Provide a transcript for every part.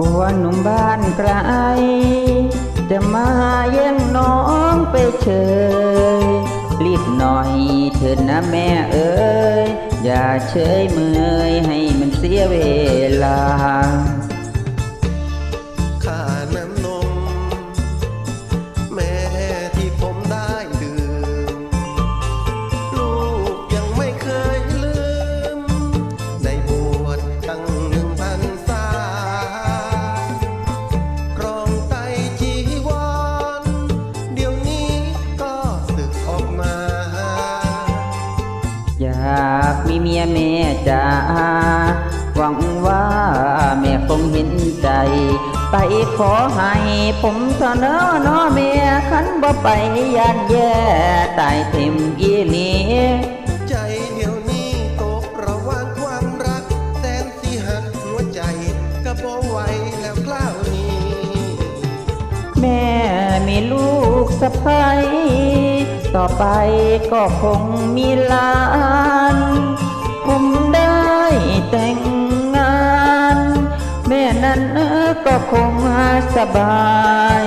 กลัวหนุ่มบ้านไกลจะมาแย่งน้องไปเฉยรีบหน่อยเถิดนะแม่เอ๋ยอย่าเฉยเมยให้มันเสียเวลา ยแม่จ๋าหวังว่าแม่คงเห็นใจไปขอให้ผมเถอะเนาะเนาะแม่ขันบ่ไปยานแย่ตายเต็มอีหลีใจเดี๋ยวนี้ตกระว่างความรักแสนสิหักหัวใจก็บ่ไหวแล้วคราวนี้ แม่มีลูกสะพ้ยต่อไปก็คงมีหลาน แต่งงาน แม่นั้นก็คงสบาย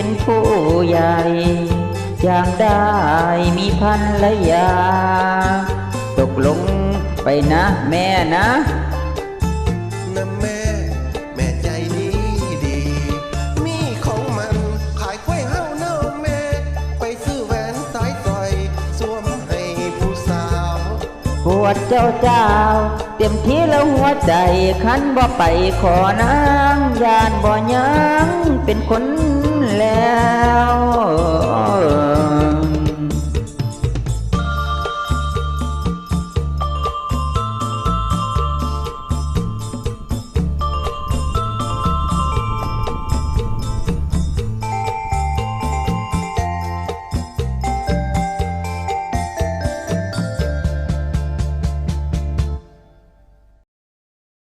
เป็นผู้ใหญ่ อยากได้มีพันละยา ตกลงไปนะแม่นะนะแม่ แม่ใจดีดี มีของมันขายกล้วยเฮาเน่าแม่ ไปซื้อแหวนสายสร้อย สวมให้ผู้สาวปวดเจ้าเจ้า เต็มที่แล้วหัวใจคันบ่ไปขอนางยานบ่ยังเป็นคนแล้ว